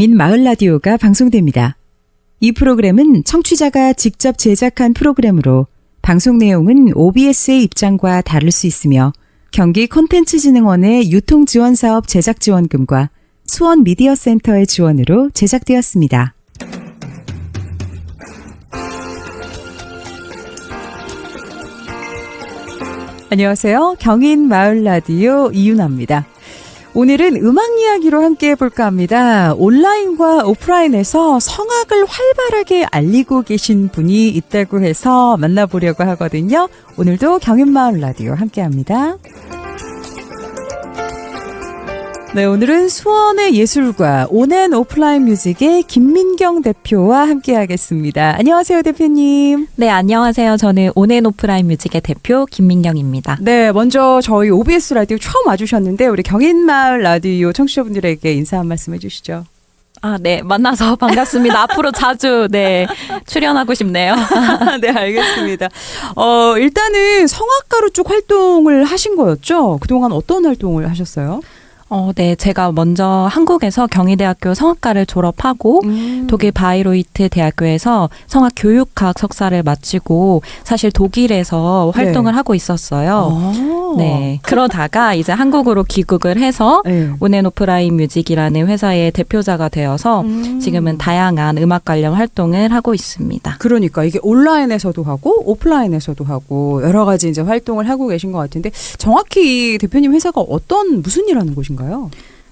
경인 마을 라디오가 방송됩니다. 이 프로그램은 청취자가 직접 제작한 프로그램으로 방송 내용은 OBS의 입장과 다를 수 있으며 경기 콘텐츠진흥원의 유통지원사업 제작지원금과 수원 미디어센터의 지원으로 제작되었습니다. 안녕하세요. 경인 마을 라디오 이윤아입니다. 오늘은 음악 이야기로 함께 해볼까 합니다. 온라인과 오프라인에서 성악을 활발하게 알리고 계신 분이 있다고 해서 만나보려고 하거든요. 오늘도 경인마을 라디오 함께 합니다. 네, 오늘은 수원의 예술가 온앤 오프라인 뮤직의 김민경 대표와 함께 하겠습니다. 안녕하세요, 대표님. 네, 안녕하세요. 저는 온앤 오프라인 뮤직의 대표 김민경입니다. 네, 먼저 저희 OBS 라디오 처음 와주셨는데 우리 경인마을 라디오 청취자분들에게 인사 한 말씀 해주시죠. 아, 네, 만나서 반갑습니다. 앞으로 자주 네 출연하고 싶네요. 네, 알겠습니다. 어, 일단은 성악가로 쭉 활동을 하신 거였죠? 그동안 어떤 활동을 하셨어요? 어, 네, 제가 먼저 한국에서 경희대학교 성악과를 졸업하고 음. 독일 바이로이트 대학교에서 성악 교육학 석사를 마치고 사실 독일에서 네. 활동을 하고 있었어요. 어. 네, 그러다가 이제 한국으로 귀국을 해서 네. 온앤오프라인 뮤직이라는 회사의 대표자가 되어서 음. 지금은 다양한 음악 관련 활동을 하고 있습니다. 그러니까 이게 온라인에서도 하고 오프라인에서도 하고 여러 가지 이제 활동을 하고 계신 것 같은데 정확히 이 대표님 회사가 어떤 무슨 일 하는 곳인가요?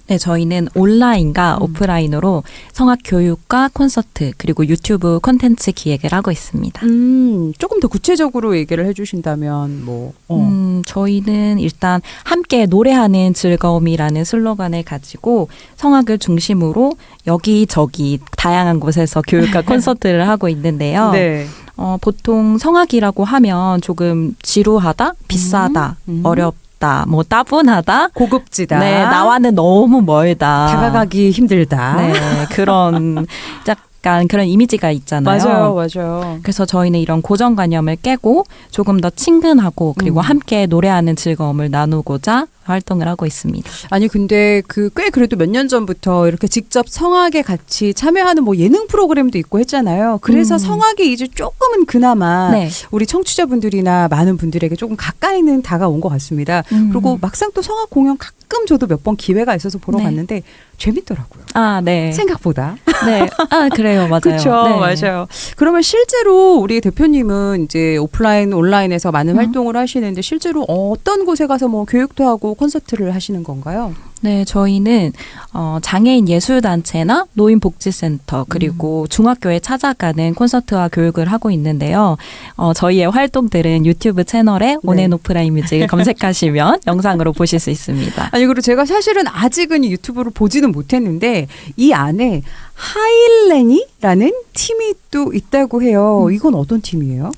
네, 저희는 온라인과 음. 오프라인으로 성악 교육과 콘서트 그리고 유튜브 콘텐츠 기획을 하고 있습니다. 음, 조금 더 구체적으로 얘기를 해주신다면 뭐 어. 음, 저희는 일단 함께 노래하는 즐거움이라는 슬로건을 가지고 성악을 중심으로 여기저기 다양한 곳에서 교육과 콘서트를 하고 있는데요. 네. 어, 보통 성악이라고 하면 조금 지루하다, 비싸다, 음. 어렵 다, 뭐 따분하다, 고급지다. 네, 나와는 너무 멀다. 다가가기 힘들다. 네, 그런 약간 그런 이미지가 있잖아요. 맞아요, 맞아요. 그래서 저희는 이런 고정관념을 깨고 조금 더 친근하고 그리고 음. 함께 노래하는 즐거움을 나누고자 활동을 하고 있습니다. 아니 근데 그 꽤 그래도 몇 년 전부터 이렇게 직접 성악에 같이 참여하는 뭐 예능 프로그램도 있고 했잖아요. 그래서 음. 성악이 이제 조금은 그나마 네. 우리 청취자분들이나 많은 분들에게 조금 가까이는 다가온 것 같습니다. 음. 그리고 막상 또 성악 공연 가끔 저도 몇 번 기회가 있어서 보러 네. 갔는데 재밌더라고요. 아, 네. 생각보다. 네. 아, 그래요. 맞아요. 그렇죠, 네. 맞아요. 그러면 실제로 우리 대표님은 이제 오프라인, 온라인에서 많은 음. 활동을 하시는데 실제로 어떤 곳에 가서 뭐 교육도 하고 콘서트를 하시는 건가요? 네, 저희는 어, 장애인 예술단체나 노인복지센터 그리고 중학교에 찾아가는 콘서트와 교육을 하고 있는데요. 어, 저희의 활동들은 유튜브 채널에 온앤 오프라인 뮤직을 검색하시면 영상으로 보실 수 있습니다. 아니 그리고 제가 사실은 아직은 이 유튜브를 보지는 못했는데 이 안에 하일렌이라는 팀이 또 있다고 해요. 음. 이건 어떤 팀이에요?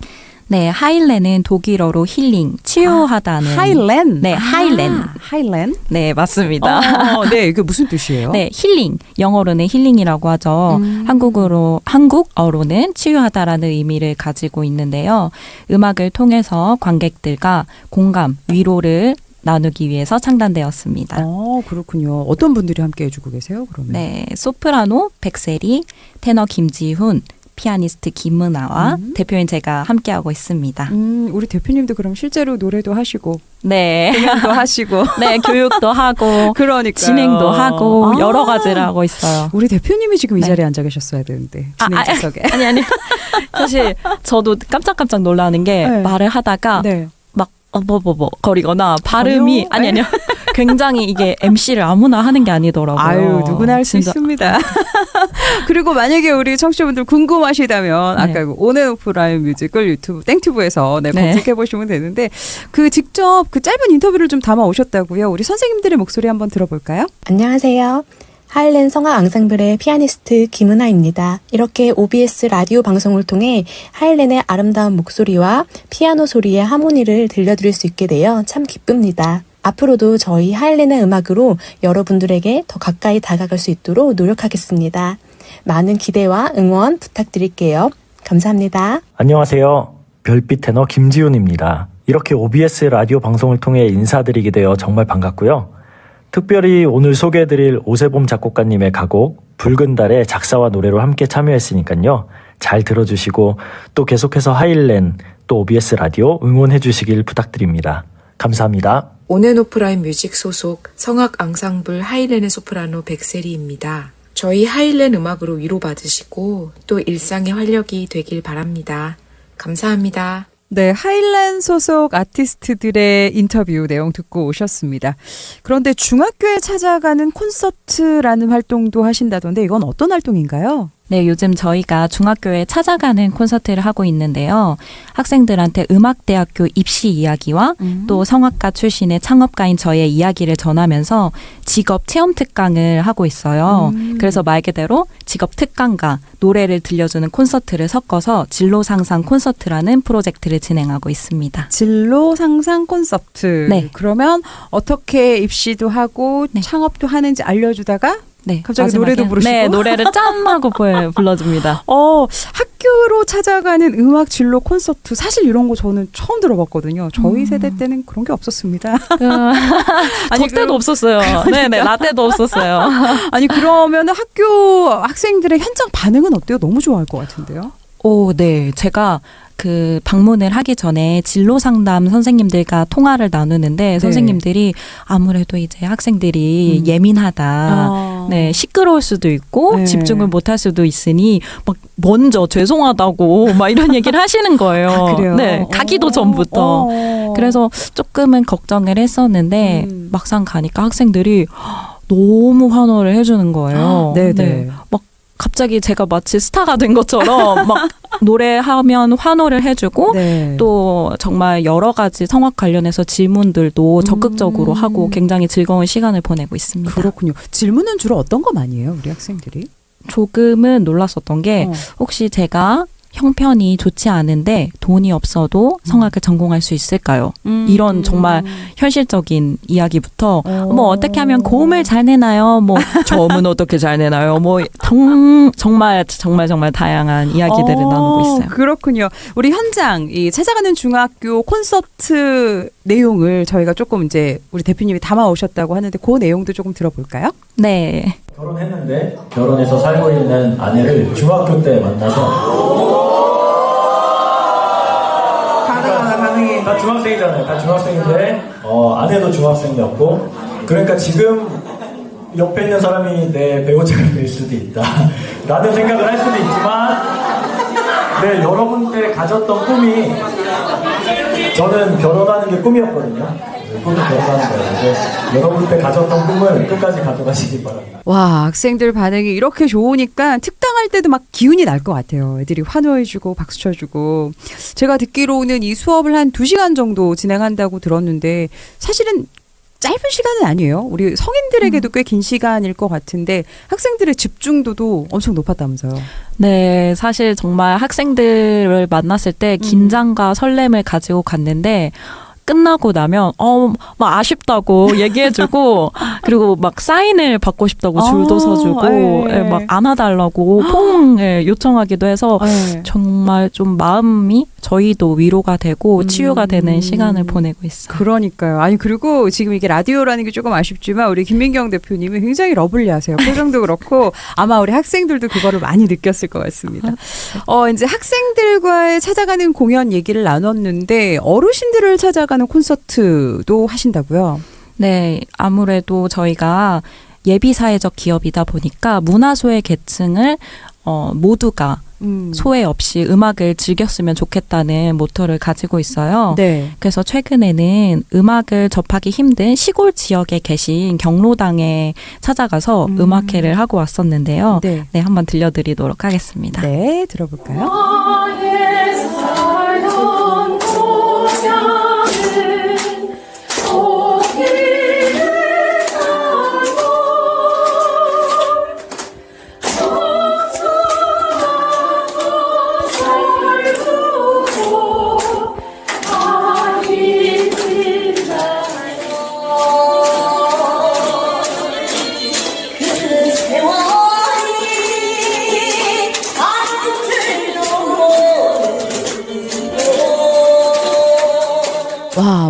네, 하일렌은 독일어로 힐링, 치유하다는. 하일렌. 네, 하일렌. 아, 하일렌. 네, 맞습니다. 어, 네, 이게 무슨 뜻이에요? 네, 힐링. 영어로는 힐링이라고 하죠. 음. 한국어로 한국어로는 치유하다라는 의미를 가지고 있는데요. 음악을 통해서 관객들과 공감, 위로를 나누기 위해서 창단되었습니다. 어, 그렇군요. 어떤 분들이 함께 해주고 계세요? 그러면. 네, 소프라노 백세리, 테너 김지훈, 피아니스트 김은아와 음. 대표인 제가 함께하고 있습니다. 음, 우리 대표님도 그럼 실제로 노래도 하시고 네. 공연도 하시고 네, 교육도 하고 그러니까 진행도 하고 아. 여러 가지를 하고 있어요. 우리 대표님이 지금 이 네. 자리에 앉아 계셨어야 되는데 아, 아, 진행자석에. 아니 아니. 사실 저도 깜짝깜짝 놀라는 게 네. 말을 하다가 네. 막 어버버버 거리거나 발음이? 아니 아니요. 굉장히 이게 MC를 아무나 하는 게 아니더라고요. 아유 누구나 할 수. 있습니다. 그리고 만약에 우리 청취자분들 궁금하시다면 네. 아까 그 온앤오프라인 뮤직을 유튜브 땡튜브에서 네, 네. 검색해 보시면 되는데 그 직접 그 짧은 인터뷰를 좀 담아 오셨다고요. 우리 선생님들의 목소리 한번 들어볼까요? 안녕하세요. 하일렌 성악 앙상블의 피아니스트 김은아입니다. 이렇게 OBS 라디오 방송을 통해 하일렌의 아름다운 목소리와 피아노 소리의 하모니를 들려드릴 수 있게 되어 참 기쁩니다. 앞으로도 저희 하일렌의 음악으로 여러분들에게 더 가까이 다가갈 수 있도록 노력하겠습니다. 많은 기대와 응원 부탁드릴게요. 감사합니다. 안녕하세요. 별빛 테너 김지훈입니다. 이렇게 OBS 라디오 방송을 통해 인사드리게 되어 정말 반갑고요. 특별히 오늘 소개해드릴 오세봄 작곡가님의 가곡 붉은 달의 작사와 노래로 함께 참여했으니까요. 잘 들어주시고 또 계속해서 하일렌 또 OBS 라디오 응원해 주시길 부탁드립니다. 감사합니다. 온앤오프라인 뮤직 소속 성악 앙상블 하일렌의 소프라노 백세리입니다. 저희 하일렌 음악으로 위로받으시고 또 일상의 활력이 되길 바랍니다. 감사합니다. 네, 하일랜 소속 아티스트들의 인터뷰 내용 듣고 오셨습니다. 그런데 중학교에 찾아가는 콘서트라는 활동도 하신다던데 이건 어떤 활동인가요? 네, 요즘 저희가 중학교에 찾아가는 콘서트를 하고 있는데요. 학생들한테 음악대학교 입시 이야기와 또 성악가 출신의 창업가인 저의 이야기를 전하면서 직업 체험 특강을 하고 있어요. 음. 그래서 말 그대로 직업 특강과 노래를 들려주는 콘서트를 섞어서 진로 상상 콘서트라는 프로젝트를 진행하고 있습니다. 진로 상상 콘서트. 네. 그러면 어떻게 입시도 하고 네. 창업도 하는지 알려주다가 네, 갑자기 노래도 부르시고? 네, 노래를 짠 하고 불- 불러줍니다. 어, 학교로 찾아가는 음악 진로 콘서트 사실 이런 거 저는 처음 들어봤거든요. 저희 세대 때는 그런 게 없었습니다. 그, 아니, 저 때도 그- 없었어요. 네, 네, 나 때도 없었어요. 아니 그러면 학교 학생들의 현장 반응은 어때요? 너무 좋아할 것 같은데요. 오, 네. 제가 그 방문을 하기 전에 진로 상담 선생님들과 통화를 나누는데 선생님들이 아무래도 이제 학생들이 음. 예민하다. 아. 네, 시끄러울 수도 있고 네. 집중을 못할 수도 있으니 막 먼저 죄송하다고 막 이런 얘기를 하시는 거예요. 아, 그래요? 네, 가기도 어. 전부터. 어. 그래서 조금은 걱정을 했었는데 음. 막상 가니까 학생들이 너무 환호를 해주는 거예요. 네네. 막 갑자기 제가 마치 스타가 된 것처럼 막 노래하면 환호를 해주고 네. 또 정말 여러 가지 성악 관련해서 질문들도 적극적으로 음. 하고 굉장히 즐거운 시간을 보내고 있습니다. 그렇군요. 질문은 주로 어떤 거 많이 해요, 우리 학생들이? 조금은 놀랐었던 게 어. 혹시 제가 형편이 좋지 않은데 돈이 없어도 성악을 전공할 수 있을까요? 음. 이런 정말 현실적인 이야기부터 어. 뭐 어떻게 하면 고음을 잘 내나요? 뭐 저음은 어떻게 잘 내나요? 뭐 정, 정말 정말 정말 다양한 이야기들을 어, 나누고 있어요. 그렇군요. 우리 현장 이 찾아가는 중학교 콘서트 내용을 저희가 조금 이제 우리 대표님이 담아 오셨다고 하는데 그 내용도 조금 들어볼까요? 네. 결혼했는데 결혼해서 살고 있는 아내를 중학교 때 만나서 가능하다 가능해. 다 중학생이잖아요. 다 중학생인데 어, 아내도 중학생이었고 그러니까 지금 옆에 있는 사람이 내 배우자가 될 수도 있다. 라는 생각을 할 수도 있지만 네 여러분 때 가졌던 꿈이 저는 결혼하는 게 꿈이었거든요 꿈이 결혼하는 거였는데 여러분 때 가졌던 꿈을 끝까지 가져가시기 바랍니다 와, 학생들 반응이 이렇게 좋으니까 특당할 때도 막 기운이 날 것 같아요. 애들이 환호해주고 박수 쳐주고. 제가 듣기로는 이 수업을 한 두시간 정도 진행한다고 들었는데 사실은 짧은 시간은 아니에요. 우리 성인들에게도 꽤 긴 시간일 것 같은데 학생들의 집중도도 엄청 높았다면서요. 네, 사실 정말 학생들을 만났을 때 긴장과 설렘을 가지고 갔는데 끝나고 나면 어 막 아쉽다고 얘기해주고 그리고 막 사인을 받고 싶다고 줄도 아, 서주고 예. 예, 막 안아달라고 포옹을 요청하기도 해서 네. 정말 좀 마음이 저희도 위로가 되고 치유가 되는 음. 시간을 보내고 있어요. 그러니까요. 아니 그리고 지금 이게 라디오라는 게 조금 아쉽지만 우리 김민경 대표님이 굉장히 러블리하세요. 표정도 그렇고 아마 우리 학생들도 그거를 많이 느꼈을 것 같습니다. 어 이제 학생들과의 찾아가는 공연 얘기를 나눴는데 어르신들을 찾아가는 콘서트도 하신다고요. 네, 아무래도 저희가 예비 사회적 기업이다 보니까 문화 소외 계층을 어, 모두가 음. 소외 없이 음악을 즐겼으면 좋겠다는 모토를 가지고 있어요. 네. 그래서 최근에는 음악을 접하기 힘든 시골 지역에 계신 경로당에 찾아가서 음. 음. 악회를 하고 왔었는데요. 네. 네, 한번 들려드리도록 하겠습니다. 네, 들어볼까요?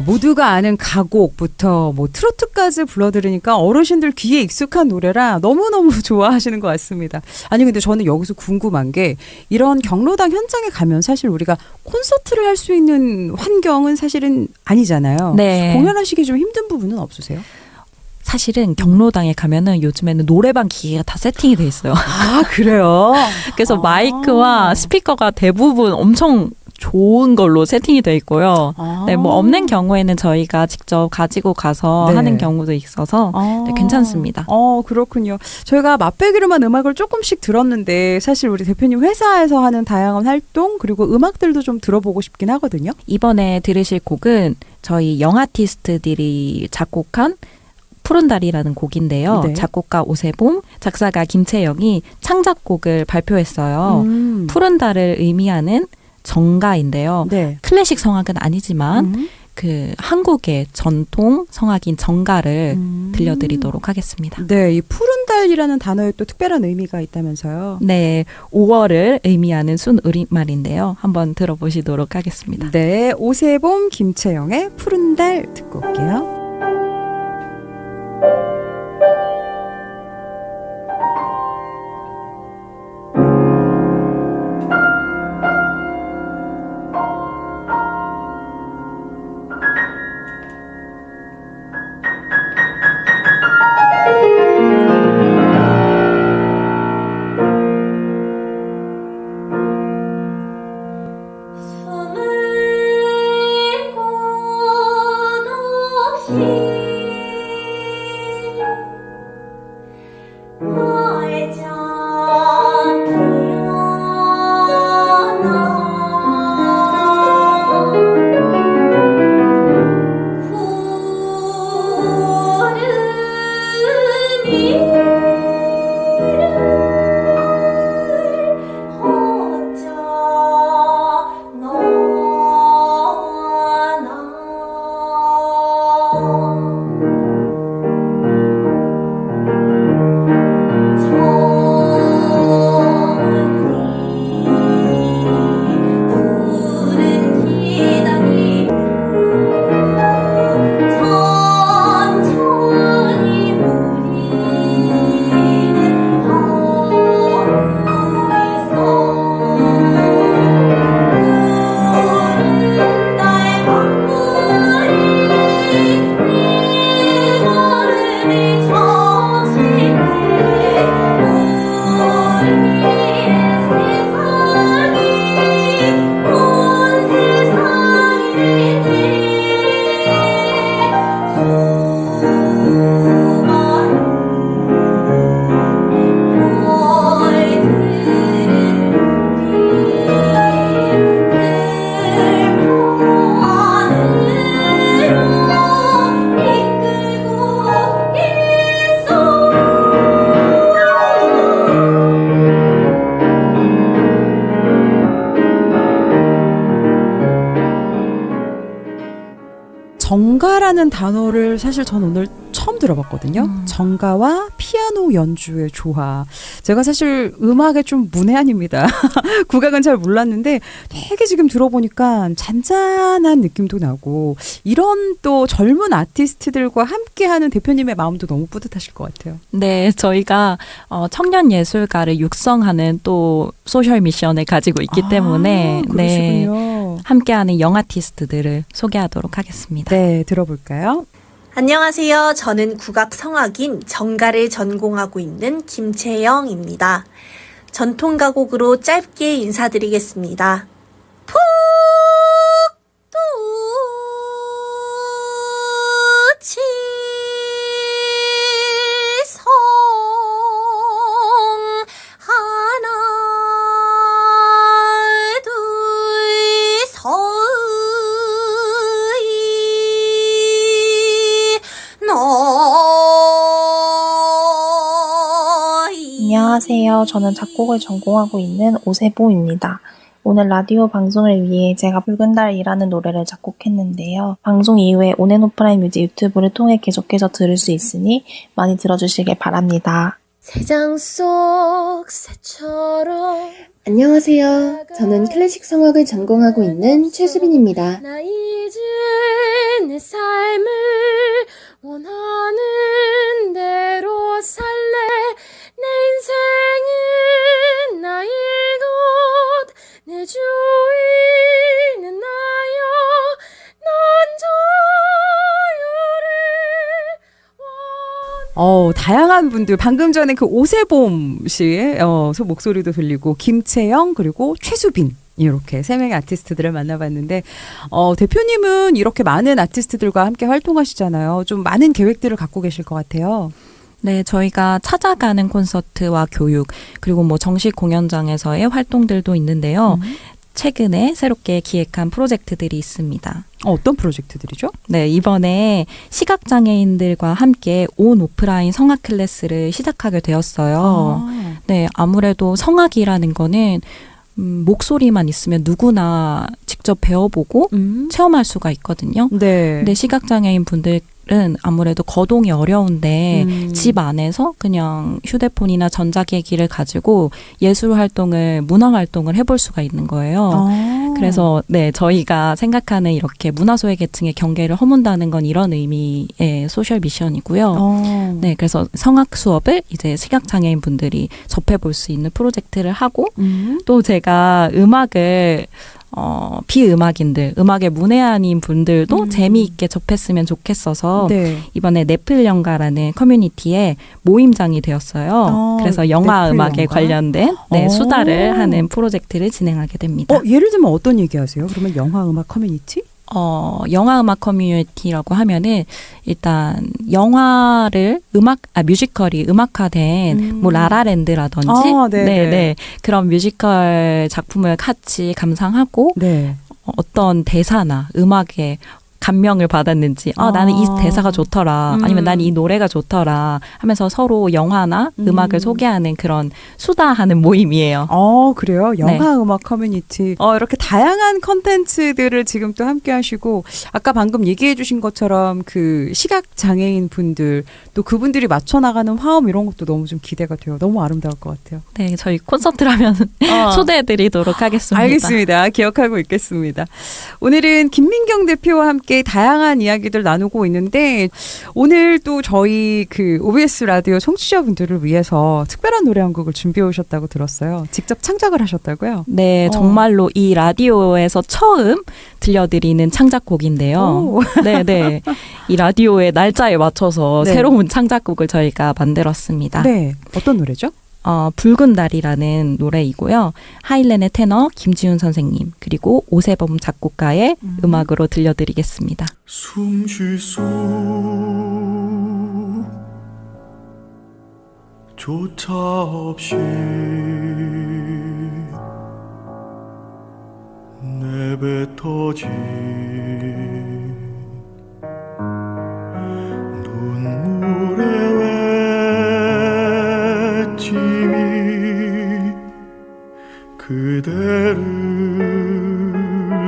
와, 모두가 아는 가곡부터 뭐 트로트까지 불러들으니까 어르신들 귀에 익숙한 노래라 너무너무 좋아하시는 것 같습니다. 아니, 근데 저는 여기서 궁금한 게 이런 경로당 현장에 가면 사실 우리가 콘서트를 할 수 있는 환경은 사실은 아니잖아요. 네. 공연하시기 좀 힘든 부분은 없으세요? 사실은 경로당에 가면은 요즘에는 노래방 기계가 다 세팅이 돼 있어요. 아, 그래요? 그래서 아. 마이크와 스피커가 대부분 엄청 좋은 걸로 세팅이 돼 있고요. 아. 네, 뭐 없는 경우에는 저희가 직접 가지고 가서 네. 하는 경우도 있어서 아. 네, 괜찮습니다. 어, 그렇군요. 저희가 맛배기로만 음악을 조금씩 들었는데 사실 우리 대표님 회사에서 하는 다양한 활동 그리고 음악들도 좀 들어보고 싶긴 하거든요. 이번에 들으실 곡은 저희 영아티스트들이 작곡한 푸른 달이라는 곡인데요. 네. 작곡가 오세봄, 작사가 김채영이 창작곡을 발표했어요. 음. 푸른 달을 의미하는 정가인데요. 네. 클래식 성악은 아니지만 음. 그 한국의 전통 성악인 정가를 음. 들려드리도록 하겠습니다. 네, 이 푸른 달이라는 단어에 또 특별한 의미가 있다면서요. 네, 5월을 의미하는 순우리말인데요. 한번 들어보시도록 하겠습니다. 네, 오세봄 김채영의 푸른 달 듣고 올게요. 정가라는 단어를 사실 전 오늘 처음 들어봤거든요. 음. 정가와 피아노 연주의 조화. 제가 사실 음악에 좀 문외한입니다. 국악은 잘 몰랐는데 되게 지금 들어보니까 잔잔한 느낌도 나고 이런 또 젊은 아티스트들과 함께하는 대표님의 마음도 너무 뿌듯하실 것 같아요. 네, 저희가 어, 청년 예술가를 육성하는 또 소셜 미션을 가지고 있기 아, 때문에 네, 그러시군요. 함께하는 영 아티스트들을 소개하도록 하겠습니다. 네, 들어볼까요? 안녕하세요. 저는 국악 성악인 정가를 전공하고 있는 김채영입니다. 전통 가곡으로 짧게 인사드리겠습니다. 성 안녕하세요. 저는 작곡을 전공하고 있는 오세보입니다. 오늘 라디오 방송을 위해 제가 붉은 달이라는 노래를 작곡했는데요. 방송 이후에 온앤오프라인 뮤직 유튜브를 통해 계속해서 들을 수 있으니 많이 들어주시길 바랍니다. 새장 속 새처럼 안녕하세요. 저는 클래식 성악을 전공하고 있는 최수빈입니다. 다양한 분들 방금 전에 그 오세봄 씨의 어, 소 목소리도 들리고 김채영 그리고 최수빈 이렇게 세 명의 아티스트들을 만나봤는데 어, 대표님은 이렇게 많은 아티스트들과 함께 활동하시잖아요. 좀 많은 계획들을 갖고 계실 것 같아요. 네, 저희가 찾아가는 콘서트와 교육, 그리고 뭐 정식 공연장에서의 활동들도 있는데요. 최근에 새롭게 기획한 프로젝트들이 있습니다. 어, 어떤 프로젝트들이죠? 네, 이번에 시각장애인들과 함께 온 오프라인 성악 클래스를 시작하게 되었어요. 아, 네, 아무래도 성악이라는 거는 음, 목소리만 있으면 누구나 직접 배워보고 음. 체험할 수가 있거든요. 네. 근데 시각장애인 분들 은 아무래도 거동이 어려운데 음. 집 안에서 그냥 휴대폰이나 전자기기를 가지고 예술 활동을 문화 활동을 해볼 수가 있는 거예요. 아. 그래서 네 저희가 생각하는 이렇게 문화 소외 계층의 경계를 허문다는 건 이런 의미의 소셜 미션이고요. 어. 네 그래서 성악 수업을 이제 시각 장애인 분들이 접해볼 수 있는 프로젝트를 하고 음. 또 제가 음악을 어, 비음악인들, 음악에 문외한인 분들도 음. 재미있게 접했으면 좋겠어서 네. 이번에 네플 연가라는 커뮤니티에 모임장이 되었어요. 어, 그래서 영화 음악에 연가? 관련된 네, 어. 수다를 하는 프로젝트를 진행하게 됩니다. 어, 예를 들면 어떤 얘기 하세요? 그러면 영화 음악 커뮤니티? 어, 영화 음악 커뮤니티라고 하면은 일단 영화를 음악 아 뮤지컬이 음악화된 음. 뭐 라라랜드라든지 아, 네네. 네, 그런 뮤지컬 작품을 같이 감상하고 네. 어, 어떤 대사나 음악에 감명을 받았는지 아, 나는 이 아. 대사가 좋더라 음. 아니면 난 이 노래가 좋더라 하면서 서로 영화나 음. 음. 악을 소개하는 그런 수다하는 모임이에요. 어, 그래요? 영화 네. 음악 커뮤니티. 어, 이렇게 다양한 컨텐츠들을 지금 또 함께 하시고, 아까 방금 얘기해 주신 것처럼 그 시각 장애인 분들, 또 그분들이 맞춰 나가는 화음 이런 것도 너무 좀 기대가 돼요. 너무 아름다울 것 같아요. 네, 저희 콘서트라면 초대해 드리도록 하겠습니다. 어. 알겠습니다. 기억하고 있겠습니다. 오늘은 김민경 대표와 함께 다양한 이야기들 나누고 있는데 오늘 또 저희 그 OBS 라디오 청취자분들을 위해서 특별한 노래 한 곡을 준비해 오셨다고 들었어요. 직접 창작을 하셨다고요? 네, 어. 정말로 이 라디오에서 처음 들려드리는 창작곡인데요. 오. 네, 네. 이 라디오의 날짜에 맞춰서 네. 새로운 창작곡을 저희가 만들었습니다. 네. 어떤 노래죠? 어, 붉은 달이라는 노래이고요. 하일렌의 테너 김지훈 선생님 그리고 오세범 작곡가의 음. 악으로 들려드리겠습니다. 숨 쉴 수 조차 없이 내뱉어진 그대를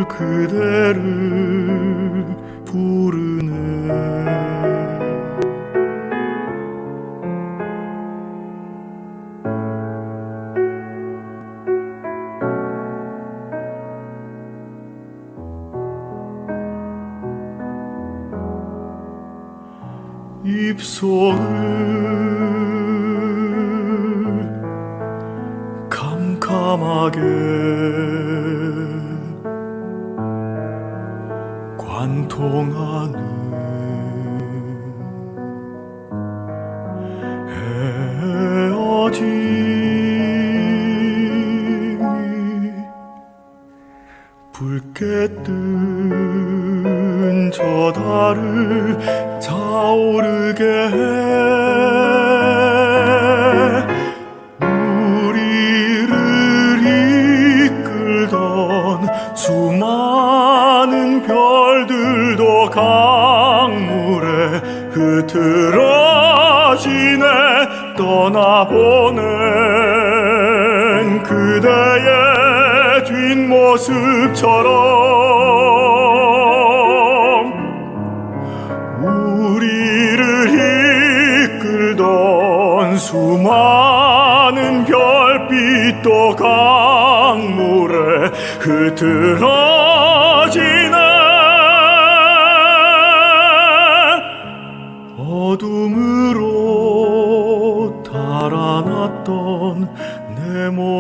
그대를 부르네. 입술을 캄캄하게. 관통하는 헤어짐이 붉게 뜬 저 달을 차오르게 해 강물에 흐트러지네 떠나보낸 그대의 뒷모습처럼 우리를 이끌던 수많은 별빛도 강물에 흐트러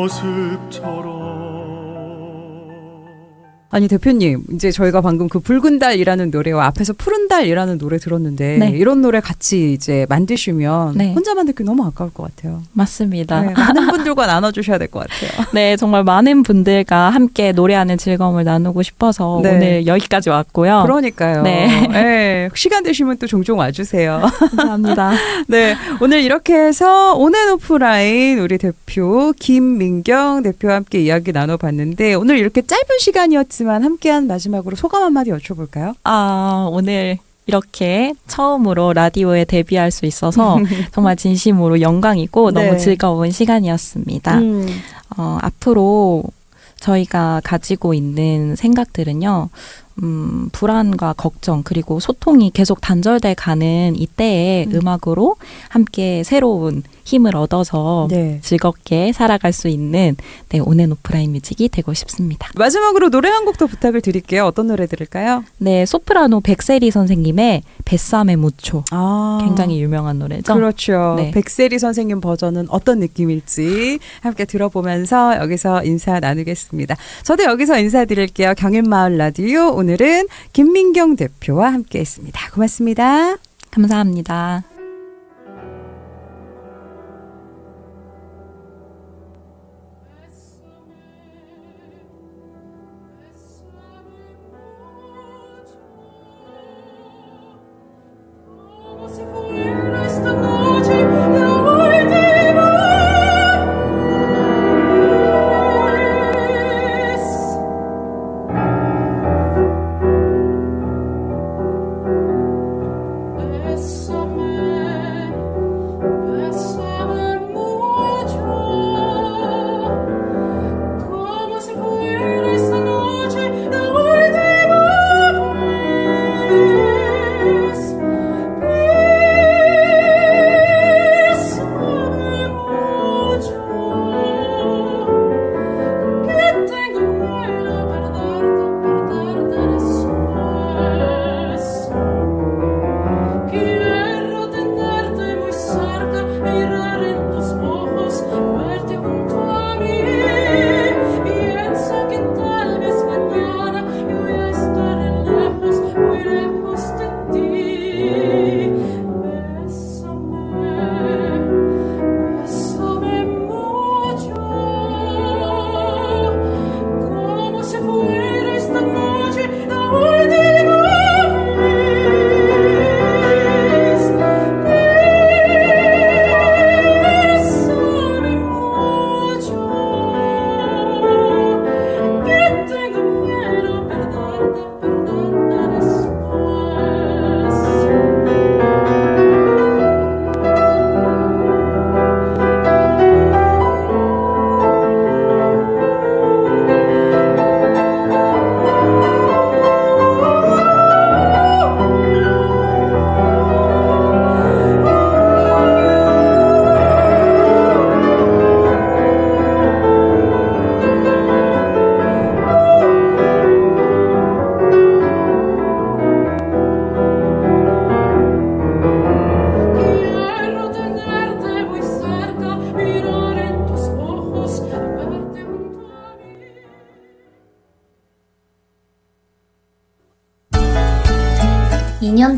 모습 아니 대표님 이제 저희가 방금 그 붉은 달이라는 노래와 앞에서 푸른 달이라는 노래 들었는데 네. 이런 노래 같이 이제 만드시면 네. 혼자만 듣기 너무 아까울 것 같아요. 맞습니다. 네, 많은 분들과 나눠주셔야 될 것 같아요. 네, 정말 많은 분들과 함께 노래하는 즐거움을 나누고 싶어서 네. 오늘 여기까지 왔고요. 그러니까요. 네. 네, 시간 되시면 또 종종 와주세요. 감사합니다. 네, 오늘 이렇게 해서 온앤오프라인 우리 대표 김민경 대표와 함께 이야기 나눠봤는데 오늘 이렇게 짧은 시간이었지 만 함께한 마지막으로 소감 한마디 여쭤볼까요? 아, 오늘 이렇게 처음으로 라디오에 데뷔할 수 있어서 정말 진심으로 영광이고 네. 너무 즐거운 시간이었습니다. 음. 어, 앞으로 저희가 가지고 있는 생각들은요, 음, 불안과 걱정, 그리고 소통이 계속 단절돼 가는 이때에 음. 악으로 함께 새로운 힘을 얻어서 네. 즐겁게 살아갈 수 있는 네, 온앤오프라인 뮤직이 되고 싶습니다. 마지막으로 노래 한 곡 더 부탁을 드릴게요. 어떤 노래 들을까요? 네, 소프라노 백세리 선생님의 뱃삼의 무초. 아, 굉장히 유명한 노래죠. 그렇죠. 네. 백세리 선생님 버전은 어떤 느낌일지 함께 들어보면서 여기서 인사 나누겠습니다. 저도 여기서 인사드릴게요. 경인마을 라디오 오늘은 김민경 대표와 함께했습니다. 고맙습니다. 감사합니다.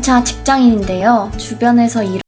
이 년차 직장인인데요. 주변에서 일